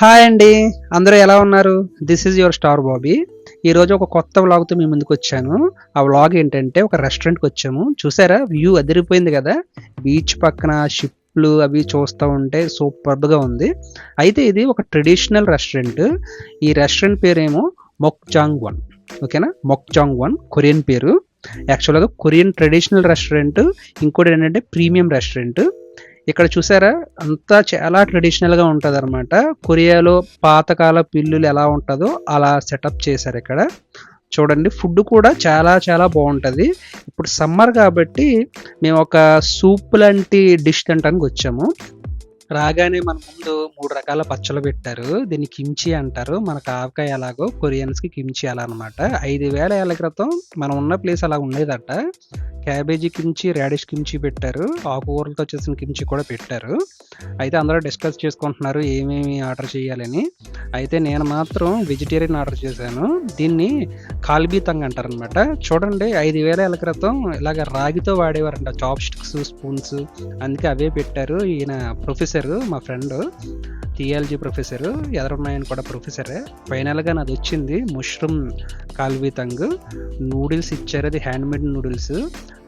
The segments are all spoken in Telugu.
హాయ్ అండి. అందరూ ఎలా ఉన్నారు? This is your star Bobby ఈరోజు ఒక కొత్త వ్లాగ్తో మీ ముందుకు వచ్చాను. ఆ వ్లాగ్ ఏంటంటే ఒక రెస్టారెంట్కి వచ్చాము. చూసారా? వ్యూ అదిరిపోయింది కదా? బీచ్ పక్కన షిప్లు అవి చూస్తూ ఉంటే సూపర్గా ఉంది. అయితే ఇది ఒక ట్రెడిషనల్ రెస్టారెంట్ ఈ రెస్టారెంట్ పేరేమో మొక్జాంగ్ వన్ ఓకేనా మొక్జాంగ్ వన్ కొరియన్ పేరు యాక్చువల్గా కొరియన్ ట్రెడిషనల్ రెస్టారెంట్ ఇంకోటి ఏంటంటే ప్రీమియం రెస్టారెంట్ ఇక్కడ చూసారా? అంతా చాలా ట్రెడిషనల్గా ఉంటుంది అనమాట కొరియాలో పాతకాల పిల్లులు ఎలా ఉంటుందో అలా సెటప్ చేశారు ఇక్కడ. చూడండి ఫుడ్ కూడా చాలా చాలా బాగుంటుంది. ఇప్పుడు సమ్మర్ కాబట్టి మేము ఒక సూప్ లాంటి డిష్ తినడానికి వచ్చాము. రాగానే మన ముందు మూడు రకాల పచ్చళ్ళు పెట్టారు. దీన్ని కిమ్చి అంటారు. మనకు ఆవకాయ ఎలాగో కొరియన్స్కి కిమ్చి అలా అనమాట ఐదు వేల ఏళ్ళ క్రితం మనం ఉన్న ప్లేస్ అలా ఉండేదట. క్యాబేజీ కిమ్చి రాడిష్ కిమ్చి పెట్టారు. ఆకుకూరలతో చేసిన కిమ్చి కూడా పెట్టారు. అయితే అందరూ డిస్కస్ చేసుకుంటున్నారు ఏమేమి ఆర్డర్ చేయాలని. అయితే నేను మాత్రం వెజిటేరియన్ ఆర్డర్ చేశాను. దీన్ని కాల్బీతంగ్ అంటారనమాట. చూడండి ఐదు వేల ఏళ్ళ క్రితం ఇలాగ రాగితో వాడేవారంట. చాప్ స్టిక్స్ స్పూన్స్ అందుకే అవే పెట్టారు ఈయన ప్రొఫెసర్ మా ఫ్రెండ్. థియాలజీ ప్రొఫెసర్ ఎదరున్నాయని కూడా ప్రొఫెసరే. ఫైనల్గా నాది వచ్చింది మష్రూమ్ కాల్బీతంగ్ నూడిల్స్ ఇచ్చారు అది హ్యాండ్మేడ్ నూడిల్స్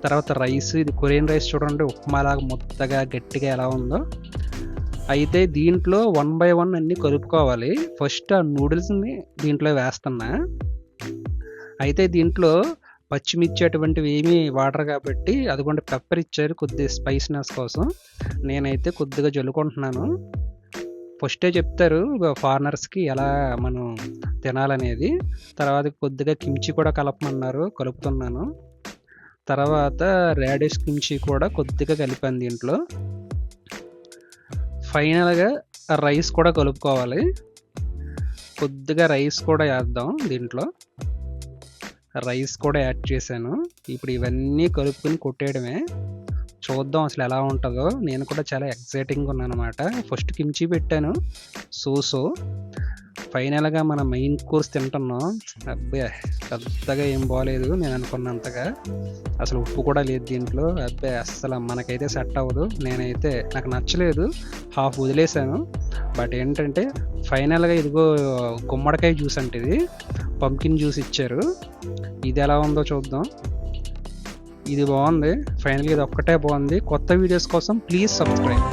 తర్వాత రైస్ ఇది కొరియన్ రైస్ చూడండి ఉప్మాలాగా ముద్దగా గట్టిగా ఎలా ఉందో. అయితే దీంట్లో వన్ బై వన్ అన్ని కలుపుకోవాలి. ఫస్ట్ ఆ నూడిల్స్ని దీంట్లో వేస్తున్నా. అయితే దీంట్లో పచ్చిమిర్చి అటువంటివి ఏమీ వాడరు కాబట్టి అదిగోండి పెప్పర్ ఇచ్చారు కొద్దిగా స్పైస్నెస్ కోసం. నేనైతే కొద్దిగా జల్లుకుంటున్నాను. ఫస్టే చెప్తారు ఫారినర్స్కి ఎలా మనం తినాలనేది. తర్వాత కొద్దిగా కిమ్చి కూడా కలపమన్నారు కలుపుతున్నాను. తర్వాత రాడిష్ కిమ్చి కూడా కొద్దిగా కలిపాను దీంట్లో. ఫైనల్గా రైస్ కూడా కలుపుకోవాలి. కొద్దిగా రైస్ కూడా వేద్దాం దీంట్లో. రైస్ కూడా యాడ్ చేశాను. ఇప్పుడు ఇవన్నీ కలుపుకొని కొట్టేయడమే. చూద్దాం అసలు ఎలా ఉంటుందో. నేను కూడా చాలా ఎక్సైటింగ్గా ఉన్నాను అనమాట ఫస్ట్ కిమ్చి పెట్టాను. సోసో ఫైనల్గా మన మెయిన్ కోర్స్ తింటున్నాం. అబ్బే పెద్దగా ఏం బాగాలేదు నేను అనుకున్నంతగా. అసలు ఉప్పు కూడా లేదు దీంట్లో. అబ్బే అస్సలు మనకైతే సెట్ అవ్వదు. నేనైతే నాకు నచ్చలేదు. హాఫ్ వదిలేసాను బట్ ఏంటంటే ఫైనల్గా ఇదిగో గుమ్మడికాయ జ్యూస్ అంటే ఇది పంకిన్ జ్యూస్ ఇచ్చారు. ఇది ఎలా ఉందో చూద్దాం. ఇది బాగుంది. ఫైనల్గా ఇది ఒక్కటే బాగుంది. కొత్త వీడియోస్ కోసం ప్లీజ్ సబ్స్క్రైబ్